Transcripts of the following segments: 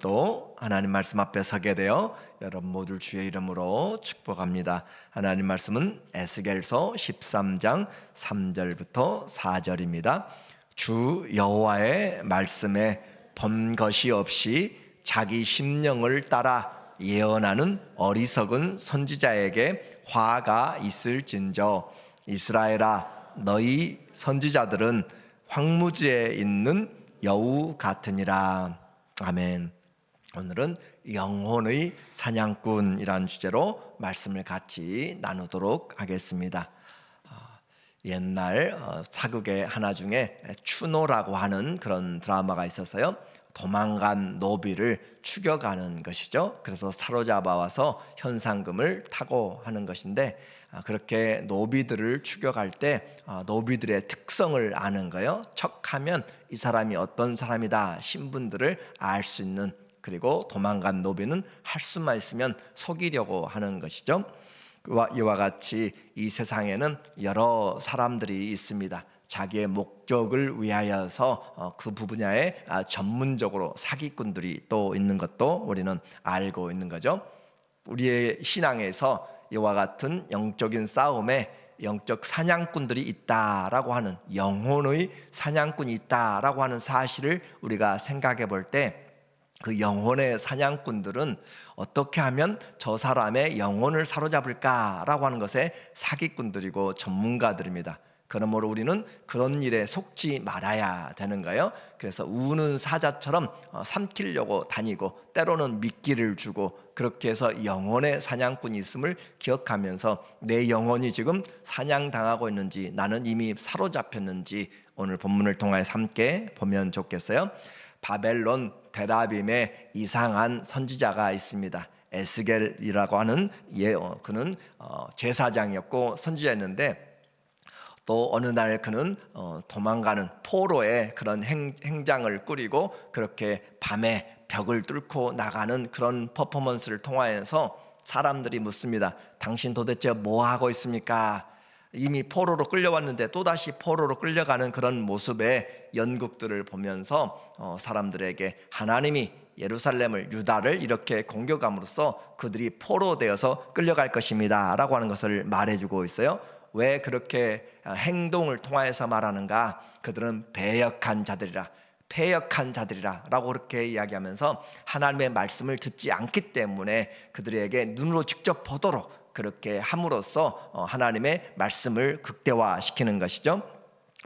또 하나님 말씀 앞에 서게 되어 여러분 모두 주의 이름으로 축복합니다. 하나님 말씀은 에스겔서 13장 3절부터 4절입니다. 주 여호와의 말씀에 범 것이 없이 자기 심령을 따라 예언하는 어리석은 선지자에게 화가 있을진저 이스라엘아 너희 선지자들은 황무지에 있는 여우 같으니라 아멘. 오늘은 영혼의 사냥꾼이라는 주제로 말씀을 같이 나누도록 하겠습니다. 아, 옛날 어, 사극의 하나 중에 추노라고 하는 그런 드라마가 있었어요. 도망간 노비를 추격하는 것이죠. 그래서 사로잡아 와서 현상금을 타고 하는 것인데 아, 그렇게 노비들을 추격할 때 아, 노비들의 특성을 아는 거요. 척하면 이 사람이 어떤 사람이다 신분들을 알 수 있는 그리고 도망간 노비는 할 수만 있으면 속이려고 하는 것이죠. 이와 같이 이 세상에는 여러 사람들이 있습니다. 자기의 목적을 위하여서 어, 그 분야에 아, 전문적으로 사기꾼들이 또 있는 것도 우리는 알고 있는 거죠. 우리의 신앙에서 이와 같은 영적인 싸움에 영적 사냥꾼들이 있다라고 하는 영혼의 사냥꾼이 있다라고 하는 사실을 우리가 생각해 볼 때 그 영혼의 사냥꾼들은 어떻게 하면 저 사람의 영혼을 사로잡을까라고 하는 것에 사기꾼들이고 전문가들입니다. 그러므로 우리는 그런 일에 속지 말아야 되는 거예요. 그래서 우는 사자처럼 어, 삼키려고 다니고 때로는 미끼를 주고 그렇게 해서 영혼의 사냥꾼이 있음을 기억하면서 내 영혼이 지금 사냥당하고 있는지 나는 이미 사로잡혔는지 오늘 본문을 통하여 함께 보면 좋겠어요. 바벨론 데라빔에 이상한 선지자가 있습니다. 에스겔이라고 하는 예, 어, 그는 어, 제사장이었고 선지자였는데 또 어느 날 그는 어, 도망가는 포로의 그런 행, 행장을 꾸리고 그렇게 밤에 벽을 뚫고 나가는 그런 퍼포먼스를 통하여서 사람들이 묻습니다. 당신 도대체 뭐 하고 있습니까? 이미 포로로 끌려왔는데 또다시 포로로 끌려가는 그런 모습의 연극들을 보면서 어, 사람들에게 하나님이 예루살렘을 유다를 이렇게 공격함으로써 그들이 포로 되어서 끌려갈 것입니다. 라고 하는 것을 말해주고 있어요. 왜 그렇게 행동을 통하여서 말하는가? 그들은 배역한 자들이라. 패역한 자들이라라고 그렇게 이야기하면서 하나님의 말씀을 듣지 않기 때문에 그들에게 눈으로 직접 보도록 그렇게 함으로써 어, 하나님의 말씀을 극대화시키는 것이죠.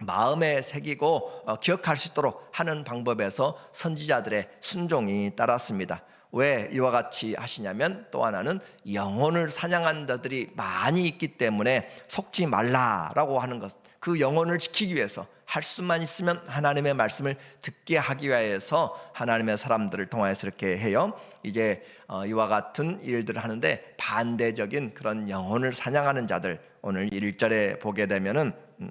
마음에 새기고 어, 기억할 수 있도록 하는 방법에서 선지자들의 순종이 따랐습니다. 왜 이와 같이 하시냐면 또 하나는 영혼을 사냥한 자들이 많이 있기 때문에 속지 말라라고 하는 것. 그 영혼을 지키기 위해서 할 수만 있으면 하나님의 말씀을 듣게 하기 위해서 하나님의 사람들을 통하여서 이렇게 해요. 이제 어, 이와 같은 일들을 하는데 반대적인 그런 영혼을 사냥하는 자들 오늘 1절에 보게 되면은 음,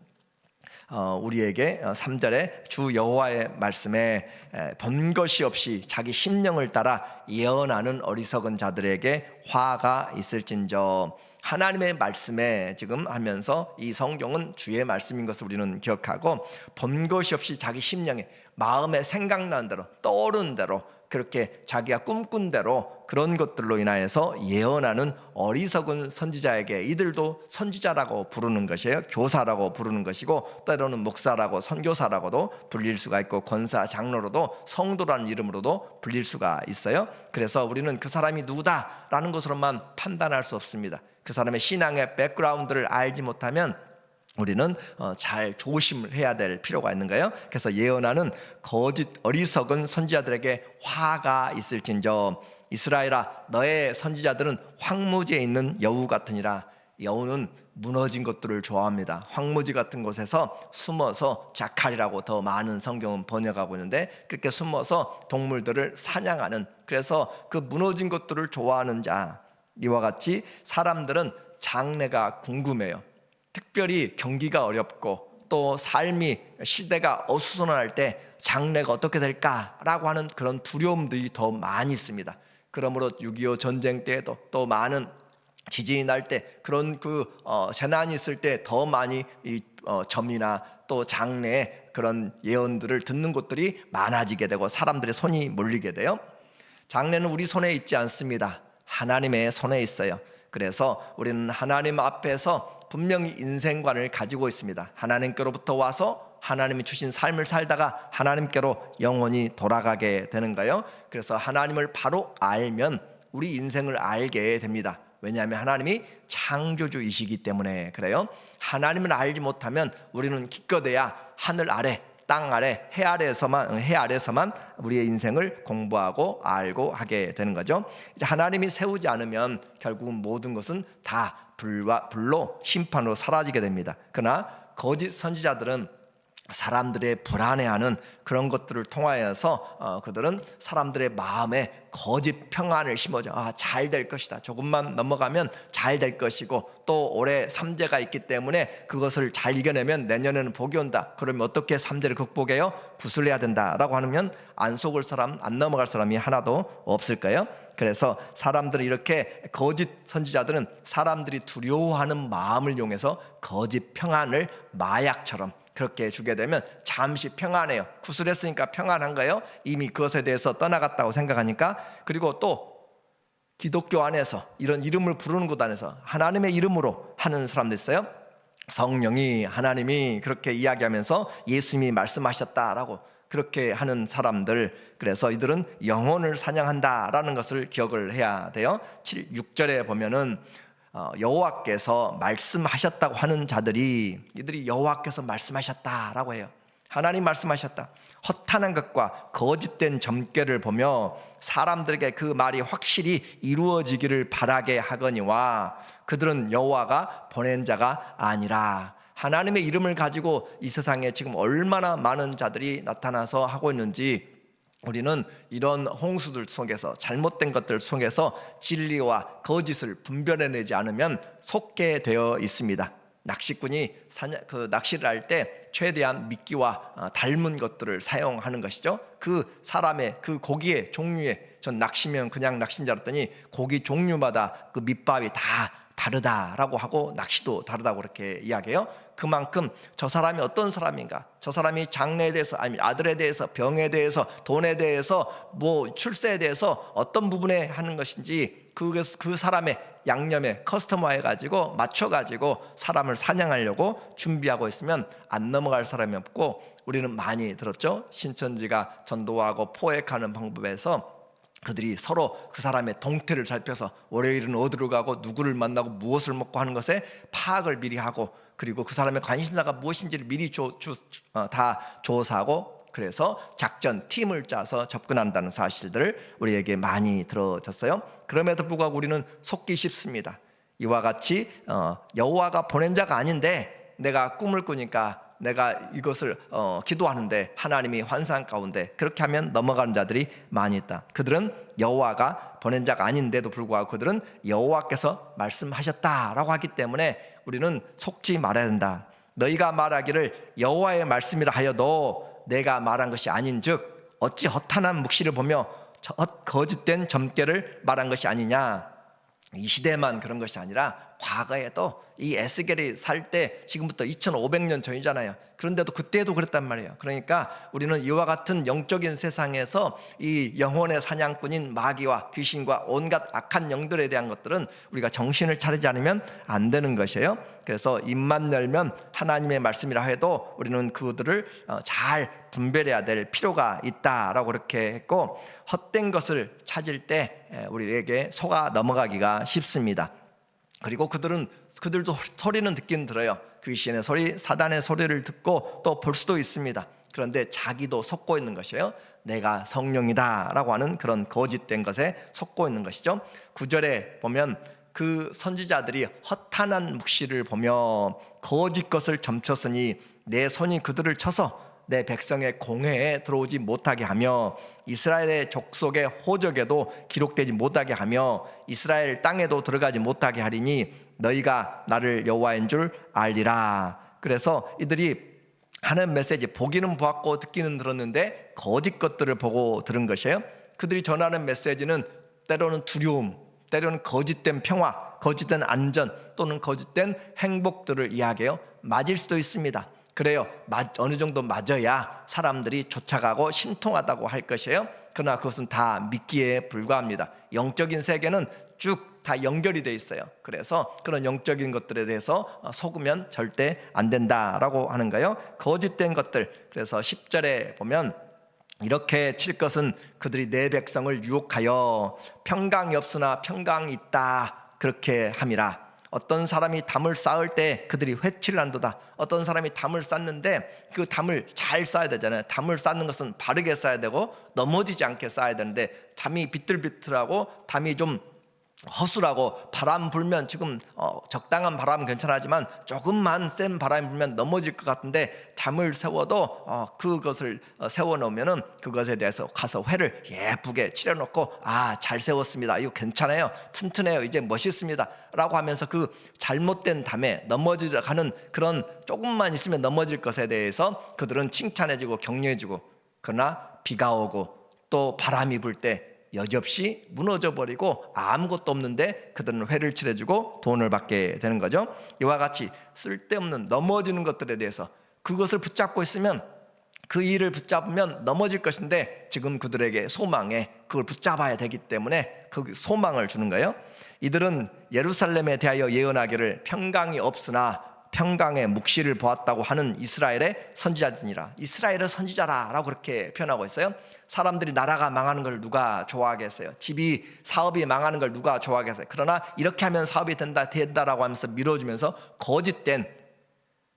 어, 우리에게 3절에 주 여호와의 말씀에 번 것이 없이 자기 심령을 따라 예언하는 어리석은 자들에게 화가 있을진저 하나님의 말씀에 지금 하면서 이 성경은 주의 말씀인 것을 우리는 기억하고 본 것이 없이 자기 심령에 마음에 생각나는 대로 떠오르는 대로 그렇게 자기가 꿈꾼 대로 그런 것들로 인하여서 예언하는 어리석은 선지자에게 이들도 선지자라고 부르는 것이에요. 교사라고 부르는 것이고 때로는 목사라고 선교사라고도 불릴 수가 있고 권사 장로로도 성도라는 이름으로도 불릴 수가 있어요. 그래서 우리는 그 사람이 누구다라는 것으로만 판단할 수 없습니다. 그 사람의 신앙의 백그라운드를 알지 못하면 우리는 어, 잘 조심을 해야 될 필요가 있는 거예요. 그래서 예언하는 거짓 어리석은 선지자들에게 화가 있을진저 이스라엘아 너의 선지자들은 황무지에 있는 여우 같으니라 여우는 무너진 것들을 좋아합니다. 황무지 같은 곳에서 숨어서 자칼이라고 더 많은 성경은 번역하고 있는데 그렇게 숨어서 동물들을 사냥하는 그래서 그 무너진 것들을 좋아하는 자 이와 같이 사람들은 장래가 궁금해요. 특별히 경기가 어렵고 또 삶이 시대가 어수선할 때 장래가 어떻게 될까라고 하는 그런 두려움들이 더 많이 있습니다. 그러므로 6.25 전쟁 때에도 또 많은 지진이 날 때 그런 그 어, 재난이 있을 때 더 많이 이 어, 점이나 또 장래에 그런 예언들을 듣는 곳들이 많아지게 되고 사람들의 손이 몰리게 돼요. 장래는 우리 손에 있지 않습니다. 하나님의 손에 있어요. 그래서 우리는 하나님 앞에서 분명히 인생관을 가지고 있습니다. 하나님께로부터 와서 하나님이 주신 삶을 살다가 하나님께로 영원히 돌아가게 되는 거예요. 그래서 하나님을 바로 알면 우리 인생을 알게 됩니다. 왜냐하면 하나님이 창조주이시기 때문에 그래요. 하나님을 알지 못하면 우리는 기껏해야 하늘 아래 땅 아래 해 아래에서만 해 아래서만 우리의 인생을 공부하고 알고 하게 되는 거죠. 이제 하나님이 세우지 않으면 결국은 모든 것은 다 불과 불로 심판으로 사라지게 됩니다. 그러나 거짓 선지자들은 사람들의 불안해하는 그런 것들을 통하여서 어, 그들은 사람들의 마음에 거짓 평안을 심어줘. 아, 잘 될 것이다. 조금만 넘어가면 잘 될 것이고 또 올해 삼재가 있기 때문에 그것을 잘 이겨내면 내년에는 복이 온다. 그러면 어떻게 삼재를 극복해요? 구슬해야 된다라고 하면 안 속을 사람, 안 넘어갈 사람이 하나도 없을까요? 그래서 사람들이 이렇게 거짓 선지자들은 사람들이 두려워하는 마음을 이용해서 거짓 평안을 마약처럼 그렇게 주게 되면 잠시 평안해요. 구슬했으니까 평안한 거예요. 이미 그것에 대해서 떠나갔다고 생각하니까 그리고 또 기독교 안에서 이런 이름을 부르는 곳 안에서 하나님의 이름으로 하는 사람도 있어요. 성령이 하나님이 그렇게 이야기하면서 예수님이 말씀하셨다라고 그렇게 하는 사람들 그래서 이들은 영혼을 사냥한다라는 것을 기억을 해야 돼요. 7, 6절에 보면은 어, 여호와께서 말씀하셨다고 하는 자들이 이들이 여호와께서 말씀하셨다라고 해요. 하나님 말씀하셨다. 허탄한 것과 거짓된 점괘를 보며 사람들에게 그 말이 확실히 이루어지기를 바라게 하거니와 그들은 여호와가 보낸 자가 아니라 하나님의 이름을 가지고 이 세상에 지금 얼마나 많은 자들이 나타나서 하고 있는지 우리는 이런 홍수들 속에서 잘못된 것들 속에서 진리와 거짓을 분별해내지 않으면 속게 되어 있습니다. 낚시꾼이 사냐, 그 낚시를 할 때 최대한 미끼와 어, 닮은 것들을 사용하는 것이죠. 그 사람의 그 고기의 종류에 전 낚시면 그냥 낚시인 줄 알았더니 고기 종류마다 그 밑밥이 다 다르다라고 하고 낚시도 다르다고 그렇게 이야기해요. 그만큼 저 사람이 어떤 사람인가, 저 사람이 장래에 대해서 아니 아들에 대해서 병에 대해서 돈에 대해서 뭐 출세에 대해서 어떤 부분에 하는 것인지 그, 그 사람의 양념에 커스터마해 가지고 맞춰 가지고 사람을 사냥하려고 준비하고 있으면 안 넘어갈 사람이 없고 우리는 많이 들었죠. 신천지가 전도하고 포획하는 방법에서 그들이 서로 그 사람의 동태를 살펴서 월요일은 어디로 가고 누구를 만나고 무엇을 먹고 하는 것에 파악을 미리 하고 그리고 그 사람의 관심사가 무엇인지를 미리 조, 주, 어, 다 조사하고 그래서 작전 팀을 짜서 접근한다는 사실들을 우리에게 많이 들어졌어요. 그럼에도 불구하고 우리는 속기 쉽습니다. 이와 같이 어, 여호와가 보낸 자가 아닌데 내가 꿈을 꾸니까 내가 이것을 어, 기도하는데 하나님이 환상 가운데 그렇게 하면 넘어가는 자들이 많이 있다. 그들은 여호와가 보낸 자가 아닌데도 불구하고 그들은 여호와께서 말씀하셨다라고 하기 때문에 우리는 속지 말아야 된다. 너희가 말하기를 여호와의 말씀이라 하여도 내가 말한 것이 아닌즉 어찌 허탄한 묵시를 보며 거짓된 점괘를 말한 것이 아니냐. 이 시대만 그런 것이 아니라 과거에도 이 에스겔이 살 때 지금부터 2500년 전이잖아요. 그런데도 그때도 그랬단 말이에요. 그러니까 우리는 이와 같은 영적인 세상에서 이 영혼의 사냥꾼인 마귀와 귀신과 온갖 악한 영들에 대한 것들은 우리가 정신을 차리지 않으면 안 되는 것이에요. 그래서 입만 열면 하나님의 말씀이라 해도 우리는 그들을 어, 잘 분별해야 될 필요가 있다라고 그렇게 했고 헛된 것을 찾을 때 우리에게 속아 넘어가기가 쉽습니다. 그리고 그들은 그들도 소리는 듣긴 들어요. 귀신의 소리, 사단의 소리를 듣고 또 볼 수도 있습니다. 그런데 자기도 속고 있는 것이에요. 내가 성령이다라고 하는 그런 거짓된 것에 속고 있는 것이죠. 구절에 보면 그 선지자들이 허탄한 묵시를 보며 거짓 것을 점쳤으니 내 손이 그들을 쳐서 내 백성의 공회에 들어오지 못하게 하며 이스라엘의 족속의 호적에도 기록되지 못하게 하며 이스라엘 땅에도 들어가지 못하게 하리니 너희가 나를 여호와인 줄 알리라. 그래서 이들이 하는 메시지 보기는 보았고 듣기는 들었는데 거짓 것들을 보고 들은 것이에요. 그들이 전하는 메시지는 때로는 두려움, 때로는 거짓된 평화, 거짓된 안전 또는 거짓된 행복들을 이야기해요. 맞을 수도 있습니다. 그래요. 맞- 어느 정도 맞아야 사람들이 쫓아가고 신통하다고 할 것이에요. 그러나 그것은 다 믿기에 불과합니다. 영적인 세계는 쭉 다 연결이 돼 있어요. 그래서 그런 영적인 것들에 대해서 어, 속으면 절대 안 된다라고 하는 거예요. 거짓된 것들. 그래서 10절에 보면 이렇게 칠 것은 그들이 내 백성을 유혹하여 평강이 없으나 평강이 있다 그렇게 함이라. 어떤 사람이 담을 쌓을 때 그들이 회치를 한도다. 어떤 사람이 담을 쌓는데 그 담을 잘 쌓아야 되잖아요. 담을 쌓는 것은 바르게 쌓아야 되고 넘어지지 않게 쌓아야 되는데 담이 비틀비틀하고 담이 좀 허술하고 바람 불면 지금 어, 적당한 바람은 괜찮하지만 조금만 센 바람이 불면 넘어질 것 같은데 잠을 세워도 어, 그것을 어, 세워놓으면은 그것에 대해서 가서 회를 예쁘게 칠해놓고 아 잘 세웠습니다. 이거 괜찮아요. 튼튼해요. 이제 멋있습니다라고 하면서 그 잘못된 담에 넘어지려 하는 그런 조금만 있으면 넘어질 것에 대해서 그들은 칭찬해주고 격려해주고 그러나 비가 오고 또 바람이 불때 여지없이 무너져 버리고 아무것도 없는데 그들은 회를 칠해주고 돈을 받게 되는 거죠. 이와 같이 쓸데없는 넘어지는 것들에 대해서 그것을 붙잡고 있으면 그 일을 붙잡으면 넘어질 것인데 지금 그들에게 소망에 그걸 붙잡아야 되기 때문에 그 소망을 주는 거예요. 이들은 예루살렘에 대하여 예언하기를 평강이 없으나 평강의 묵시를 보았다고 하는 이스라엘의 선지자들이라 이스라엘의 선지자라라고 그렇게 표현하고 있어요. 사람들이 나라가 망하는 걸 누가 좋아하겠어요? 집이 사업이 망하는 걸 누가 좋아하겠어요? 그러나 이렇게 하면 사업이 된다 된다라고 하면서 밀어주면서 거짓된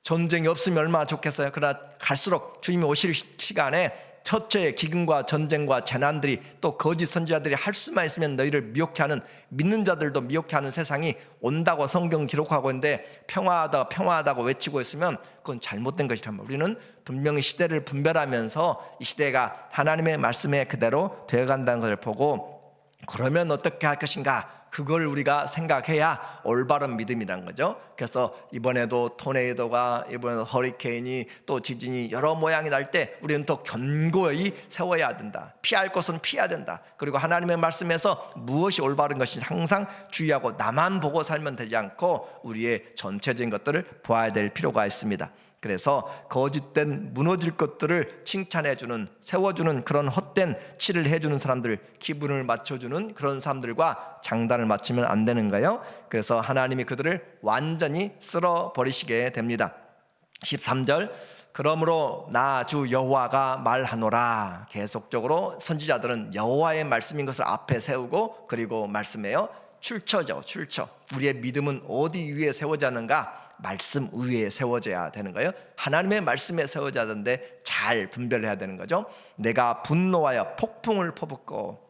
전쟁이 없으면 얼마나 좋겠어요. 그러나 갈수록 주님이 오실 시- 시간에 첫째 기근과 전쟁과 재난들이 또 거짓 선지자들이 할 수만 있으면 너희를 미혹해 하는 믿는 자들도 미혹해 하는 세상이 온다고 성경 기록하고 있는데 평화하다 평화하다고 외치고 있으면 그건 잘못된 것이란 말. 우리는 분명히 시대를 분별하면서 이 시대가 하나님의 말씀에 그대로 되어간다는 것을 보고 그러면 어떻게 할 것인가? 그걸 우리가 생각해야 올바른 믿음이란 거죠. 그래서 이번에도 토네이도가 이번에도 허리케인이 또 지진이 여러 모양이 날 때 우리는 또 견고히 세워야 된다. 피할 것은 피해야 된다. 그리고 하나님의 말씀에서 무엇이 올바른 것인지 항상 주의하고 나만 보고 살면 되지 않고 우리의 전체적인 것들을 보아야 될 필요가 있습니다. 그래서 거짓된 무너질 것들을 칭찬해주는 세워주는 그런 헛된 칠을 해주는 사람들 기분을 맞춰주는 그런 사람들과 장단을 맞추면 안 되는 거예요. 그래서 하나님이 그들을 완전히 쓸어 버리시게 됩니다. 13절 그러므로 나 주 여호와가 말하노라 계속적으로 선지자들은 여호와의 말씀인 것을 앞에 세우고 그리고 말씀해요 출처죠 출처 우리의 믿음은 어디 위에 세워지는가 말씀 위에 세워져야 되는 거예요 하나님의 말씀에 세워져야 되는데 잘 분별해야 되는 거죠 내가 분노하여 폭풍을 퍼붓고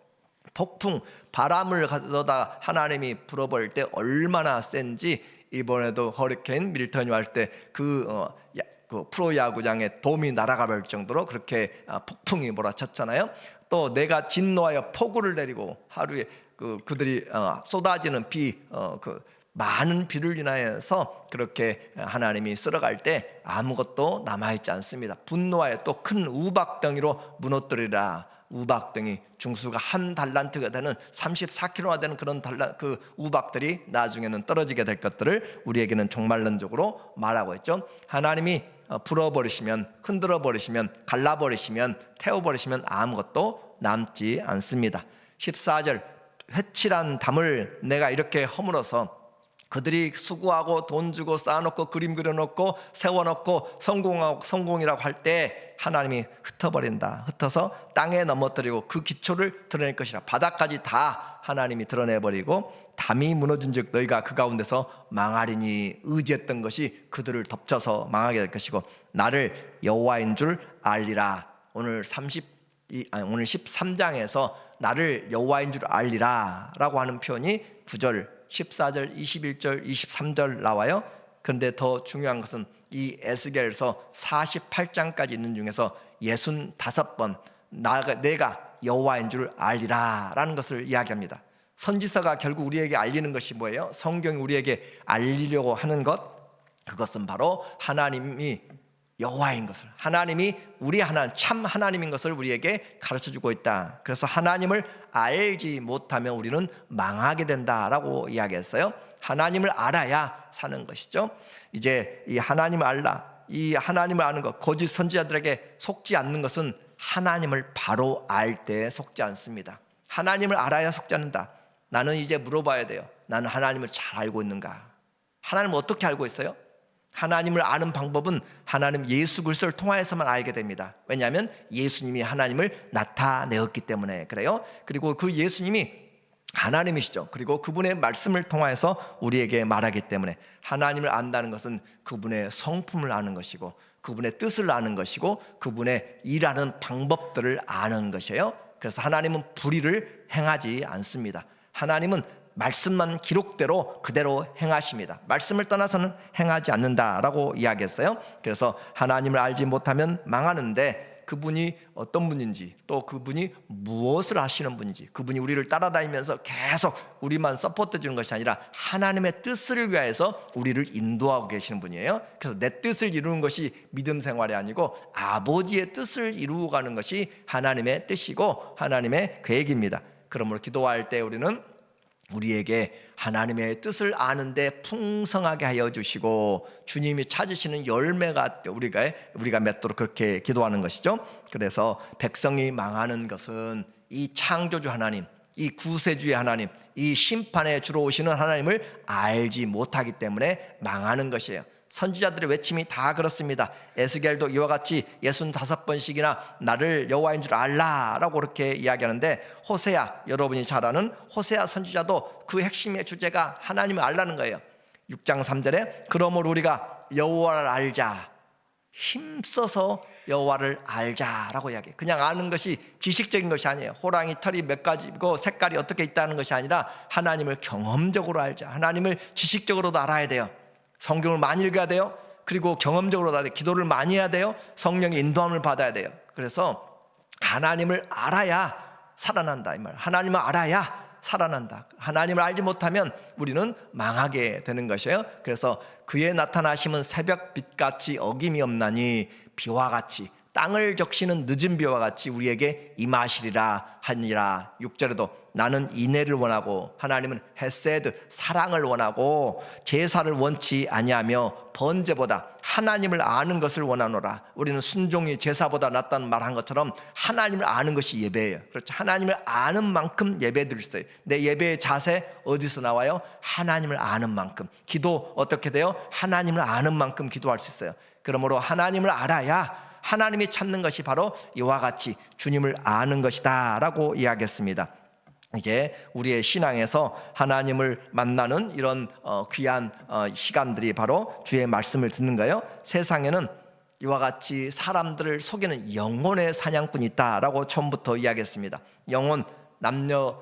폭풍 바람을 가져다 하나님이 불어버릴 때 얼마나 센지 이번에도 허리케인 밀턴이 할 때그 어, 야- 그 프로 야구장에 돔이 날아가 버릴 정도로 그렇게 아, 폭풍이 몰아쳤잖아요. 또 내가 진노하여 폭우를 내리고 하루에 그 그들이 어, 쏟아지는 비그 많은 비를 인하여서 그렇게 하나님이 쓸어갈 때 아무것도 남아있지 않습니다. 분노하여 또 큰 우박덩이로 무너뜨리라. 우박등이 중수가 한 달란트가 되는 34kg나 되는 그런 달란 그 우박들이 나중에는 떨어지게 될 것들을 우리에게는 종말론적으로 말하고 있죠. 하나님이 어, 불어 버리시면 흔들어 버리시면 갈라 버리시면 태워 버리시면 아무것도 남지 않습니다. 14절 회칠한 담을 내가 이렇게 허물어서 그들이 수고하고 돈 주고 쌓아놓고 그림 그려놓고 세워놓고 성공하고 성공이라고 할 때 하나님이 흩어버린다. 흩어서 땅에 넘어뜨리고 그 기초를 드러낼 것이라. 바닥까지 다 하나님이 드러내버리고 담이 무너진 즉 너희가 그 가운데서 망하리니 의지했던 것이 그들을 덮쳐서 망하게 될 것이고 나를 여호와인 줄 알리라. 오늘 30 이, 아니, 오늘 13장에서 나를 여호와인 줄 알리라라고 하는 표현이 9절, 14절, 21절, 23절 나와요. 그런데 더 중요한 것은 이 에스겔서 48장까지 있는 중에서 65번 나가 내가 여호와인 줄 알리라라는 것을 이야기합니다. 선지서가 결국 우리에게 알리는 것이 뭐예요? 성경이 우리에게 알리려고 하는 것 그것은 바로 하나님이 여호와인 것을 하나님이 우리 하나님 참 하나님인 것을 우리에게 가르쳐 주고 있다. 그래서 하나님을 알지 못하면 우리는 망하게 된다라고 이야기했어요. 하나님을 알아야 사는 것이죠. 이제 이 하나님을 알라 이 하나님을 아는 것, 거짓 선지자들에게 속지 않는 것은 하나님을 바로 알 때 속지 않습니다. 하나님을 알아야 속지 않는다. 나는 이제 물어봐야 돼요. 나는 하나님을 잘 알고 있는가? 하나님을 어떻게 알고 있어요? 하나님을 아는 방법은 하나님 예수 그리스도를 통하여서만 알게 됩니다. 왜냐하면 예수님이 하나님을 나타내었기 때문에 그래요. 그리고 그 예수님이 하나님이시죠. 그리고 그분의 말씀을 통하여서 우리에게 말하기 때문에 하나님을 안다는 것은 그분의 성품을 아는 것이고 그분의 뜻을 아는 것이고 그분의 일하는 방법들을 아는 것이에요. 그래서 하나님은 불의를 행하지 않습니다. 하나님은 말씀만 기록대로 그대로 행하십니다. 말씀을 떠나서는 행하지 않는다라고 이야기했어요. 그래서 하나님을 알지 못하면 망하는데 그분이 어떤 분인지 또 그분이 무엇을 하시는 분인지 그분이 우리를 따라다니면서 계속 우리만 서포트 주는 것이 아니라 하나님의 뜻을 위하여서 우리를 인도하고 계시는 분이에요. 그래서 내 뜻을 이루는 것이 믿음 생활이 아니고 아버지의 뜻을 이루어 가는 것이 하나님의 뜻이고 하나님의 계획입니다. 그러므로 기도할 때 우리는 우리에게 하나님의 뜻을 아는데 풍성하게 하여 주시고 주님이 찾으시는 열매가 우리가 우리가 맺도록 그렇게 기도하는 것이죠. 그래서 백성이 망하는 것은 이 창조주 하나님, 이 구세주의 하나님, 이 심판에 주로 오시는 하나님을 알지 못하기 때문에 망하는 것이에요. 선지자들의 외침이 다 그렇습니다. 에스겔도 이와 같이 예순 다섯 번씩이나 나를 여호와인 줄 알라라고 그렇게 이야기하는데 호세야 여러분이 잘 아는 호세야 선지자도 그 핵심의 주제가 하나님을 알라는 거예요. 6장 3절에 그러므로 우리가 여호와를 알자 힘써서 여호와를 알자라고 이야기해. 그냥 아는 것이 지식적인 것이 아니에요. 호랑이 털이 몇 가지고 색깔이 어떻게 있다는 것이 아니라 하나님을 경험적으로 알자. 하나님을 지식적으로도 알아야 돼요. 성경을 많이 읽어야 돼요. 그리고 경험적으로 다 기도를 많이 해야 돼요. 성령의 인도함을 받아야 돼요. 그래서 하나님을 알아야 살아난다 이 말. 하나님을 알아야 살아난다. 하나님을 알지 못하면 우리는 망하게 되는 것이에요. 그래서 그의 나타나심은 새벽 빛 같이 어김이 없나니 비와 같이 땅을 적시는 늦은 비와 같이 우리에게 임하시리라 하니라. 6절에도 나는 인애를 원하고 하나님은 헤세드 사랑을 원하고 제사를 원치 아니하며 번제보다 하나님을 아는 것을 원하노라. 우리는 순종이 제사보다 낫다는 말 한 것처럼 하나님을 아는 것이 예배예요. 그렇죠. 하나님을 아는 만큼 예배 드릴 수 있어요. 내 예배의 자세 어디서 나와요? 하나님을 아는 만큼. 기도 어떻게 돼요? 하나님을 아는 만큼 기도할 수 있어요. 그러므로 하나님을 알아야 하나님이 찾는 것이 바로 이와 같이 주님을 아는 것이다 라고 이야기했습니다. 이제 우리의 신앙에서 하나님을 만나는 이런 어, 귀한 어, 시간들이 바로 주의 말씀을 듣는 거예요. 세상에는 이와 같이 사람들을 속이는 영혼의 사냥꾼이 있다라고 처음부터 이야기했습니다. 영혼 남녀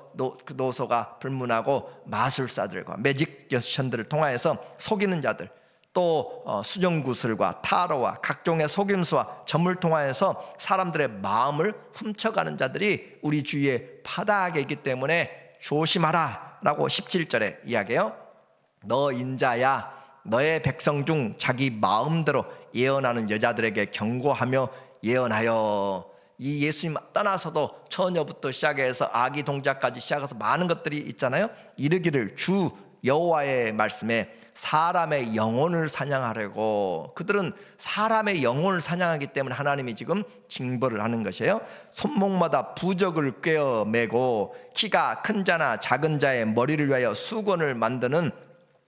노소가 불문하고 마술사들과 매직션들을 통하여서 속이는 자들 또 어, 수정구슬과 타로와 각종의 속임수와 점을 통하여서 사람들의 마음을 훔쳐가는 자들이 우리 주위에 파다하게 있기 때문에 조심하라 라고 17절에 이야기해요. 너 인자야 너의 백성 중 자기 마음대로 예언하는 여자들에게 경고하며 예언하여 이 예수님 떠나서도 처녀부터 시작해서 아기 동자까지 시작해서 많은 것들이 있잖아요. 이르기를 주 여호와의 말씀에 사람의 영혼을 사냥하려고 그들은 사람의 영혼을 사냥하기 때문에 하나님이 지금 징벌을 하는 것이에요. 손목마다 부적을 꿰어 매고 키가 큰 자나 작은 자의 머리를 위하여 수건을 만드는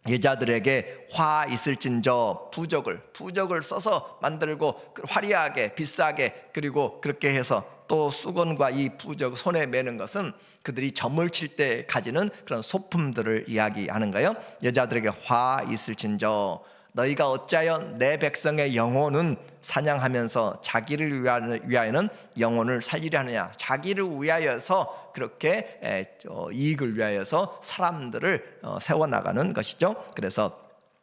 여자들에게 화 있을진저 부적을 부적을 써서 만들고 화려하게 비싸게 그리고 그렇게 해서 또 수건과 이 부적 손에 매는 것은 그들이 점을 칠 때 가지는 그런 소품들을 이야기하는 거예요. 여자들에게 화 있을진저 너희가 어찌하여 내 백성의 영혼은 사냥하면서 자기를 위하여는 영혼을 살리려 하느냐 자기를 위하여서 그렇게 이익을 위하여서 사람들을 어, 세워나가는 것이죠 그래서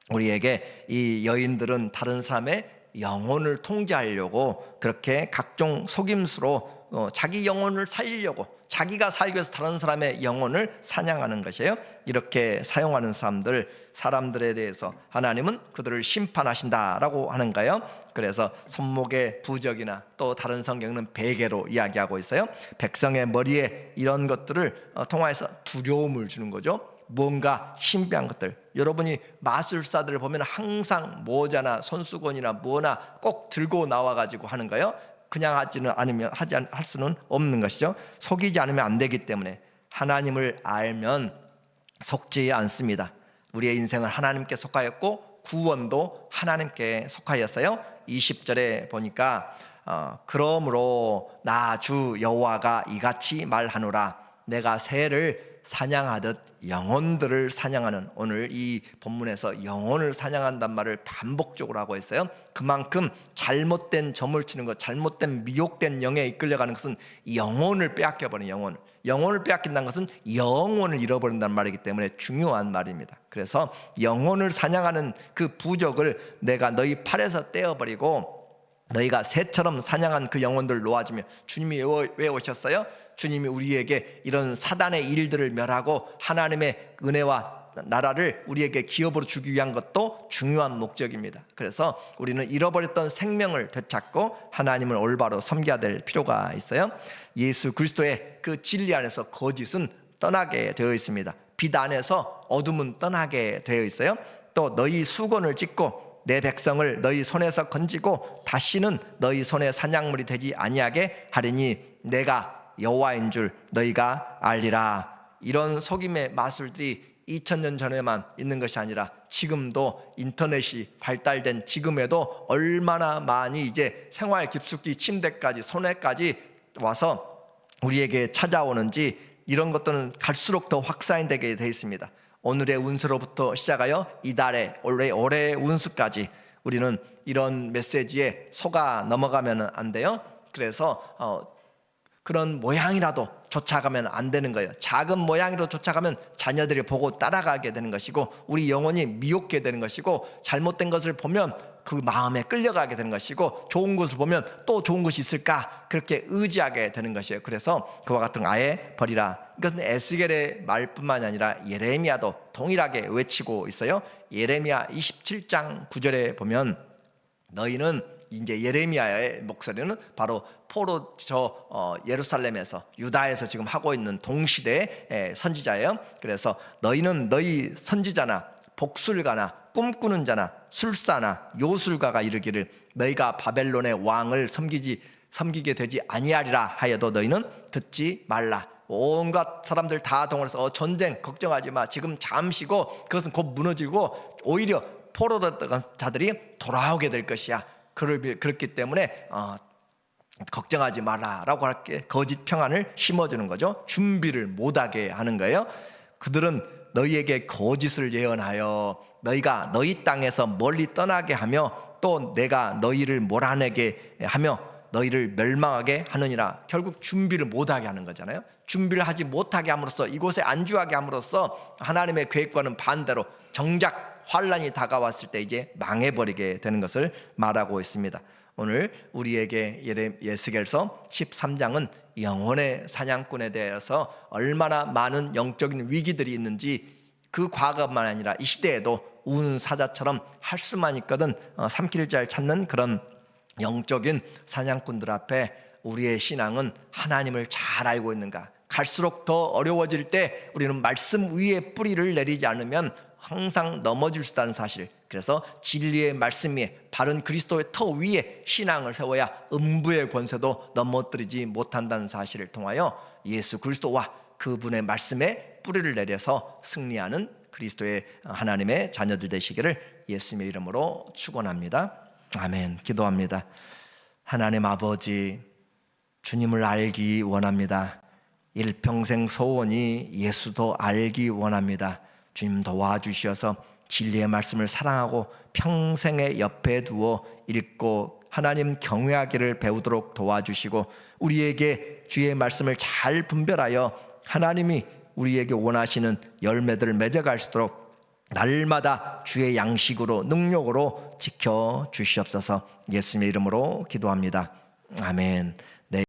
우리에게 이 여인들은 다른 사람의 영혼을 통제하려고 그렇게 각종 속임수로 어, 자기 영혼을 살리려고 자기가 살기 위해서 다른 사람의 영혼을 사냥하는 것이에요. 이렇게 사용하는 사람들, 사람들에 대해서 하나님은 그들을 심판하신다라고 하는 거예요. 그래서 손목의 부적이나 또 다른 성경은 베개로 이야기하고 있어요. 백성의 머리에 이런 것들을 어, 통하여서 두려움을 주는 거죠. 무언가 신비한 것들 여러분이 마술사들을 보면 항상 모자나 손수건이나 뭐나 꼭 들고 나와 가지고 하는 거예요. 그냥 하지는 않으면 하지 않- 할 수는 없는 것이죠. 속이지 않으면 안 되기 때문에 하나님을 알면 속지 않습니다. 우리의 인생은 하나님께 속하였고 구원도 하나님께 속하였어요. 20절에 보니까 어, 그러므로 나 주 여호와가 이같이 말하노라 내가 새를 사냥하듯 영혼들을 사냥하는 오늘 이 본문에서 영혼을 사냥한단 말을 반복적으로 하고 있어요. 그만큼 잘못된 점을 치는 것, 잘못된 미혹된 영에 이끌려가는 것은 영혼을 빼앗겨 버리는 영혼. 영혼을 빼앗긴다는 것은 영혼을 잃어버린다는 말이기 때문에 중요한 말입니다. 그래서 영혼을 사냥하는 그 부적을 내가 너희 팔에서 떼어버리고 너희가 새처럼 사냥한 그 영혼들 놓아주며 주님이 왜- 왜 오셨어요? 주님이 우리에게 이런 사단의 일들을 멸하고 하나님의 은혜와 나라를 우리에게 기업으로 주기 위한 것도 중요한 목적입니다. 그래서 우리는 잃어버렸던 생명을 되찾고 하나님을 올바로 섬겨야 될 필요가 있어요. 예수 그리스도의 그 진리 안에서 거짓은 떠나게 되어 있습니다. 빛 안에서 어둠은 떠나게 되어 있어요. 또 너희 수건을 찢고 내 백성을 너희 손에서 건지고 다시는 너희 손에 사냥물이 되지 아니하게 하리니 내가 여호와인 줄 너희가 알리라. 이런 속임의 마술들이 2000년 전에만 있는 것이 아니라 지금도 인터넷이 발달된 지금에도 얼마나 많이 이제 생활 깊숙이 침대까지 손에까지 와서 우리에게 찾아오는지 이런 것들은 갈수록 더 확산되게 되어 있습니다. 오늘의 운수로부터 시작하여 이달의 올해 올해의 운수까지 우리는 이런 메시지에 속아 넘어가면 안 돼요. 그래서 어, 그런 모양이라도 쫓아가면 안 되는 거예요. 작은 모양이라도 쫓아가면 자녀들이 보고 따라가게 되는 것이고 우리 영혼이 미혹게 되는 것이고 잘못된 것을 보면 그 마음에 끌려가게 되는 것이고 좋은 것을 보면 또 좋은 것이 있을까 그렇게 의지하게 되는 것이에요. 그래서 그와 같은 거 아예 버리라. 이것은 에스겔의 말뿐만이 아니라 예레미야도 동일하게 외치고 있어요. 예레미야 27장 9절에 보면 너희는 이제 예레미야의 목소리는 바로 포로 저 어, 예루살렘에서 유다에서 지금 하고 있는 동시대 의 선지자예요. 그래서 너희는 너희 선지자나 복술가나 꿈꾸는 자나 술사나 요술가가 이르기를 너희가 바벨론의 왕을 섬기지 섬기게 되지 아니하리라 하여도 너희는 듣지 말라. 온갖 사람들 다 동원해서 어, 전쟁 걱정하지 마. 지금 잠시고 그것은 곧 무너지고 오히려 포로됐던 자들이 돌아오게 될 것이야. 그렇기 때문에 어, 걱정하지 마라라고 할게 거짓 평안을 심어주는 거죠. 준비를 못하게 하는 거예요. 그들은 너희에게 거짓을 예언하여 너희가 너희 땅에서 멀리 떠나게 하며 또 내가 너희를 몰아내게 하며 너희를 멸망하게 하느니라. 결국 준비를 못하게 하는 거잖아요. 준비를 하지 못하게 함으로써 이곳에 안주하게 함으로써 하나님의 계획과는 반대로 정작 환란이 다가왔을 때 이제 망해버리게 되는 것을 말하고 있습니다. 오늘 우리에게 예스겔서 13장은 영혼의 사냥꾼에 대해서 얼마나 많은 영적인 위기들이 있는지 그 과거만 아니라 이 시대에도 운 사자처럼 할 수만 있거든 어, 삼킬 잘 찾는 그런 영적인 사냥꾼들 앞에 우리의 신앙은 하나님을 잘 알고 있는가? 갈수록 더 어려워질 때 우리는 말씀 위에 뿌리를 내리지 않으면 항상 넘어질 수 있다는 사실. 그래서 진리의 말씀 위에 바른 그리스도의 터 위에 신앙을 세워야 음부의 권세도 넘어뜨리지 못한다는 사실을 통하여 예수 그리스도와 그분의 말씀에 뿌리를 내려서 승리하는 그리스도의 하나님의 자녀들 되시기를 예수님의 이름으로 축원합니다. 아멘. 기도합니다. 하나님 아버지 주님을 알기 원합니다. 일평생 소원이 예수도 알기 원합니다. 주님 도와주셔서 진리의 말씀을 사랑하고 평생의 옆에 두어 읽고 하나님 경외하기를 배우도록 도와주시고 우리에게 주의 말씀을 잘 분별하여 하나님이 우리에게 원하시는 열매들을 맺어갈 수 있도록 날마다 주의 양식으로 능력으로 지켜 주시옵소서 예수님의 이름으로 기도합니다. 아멘.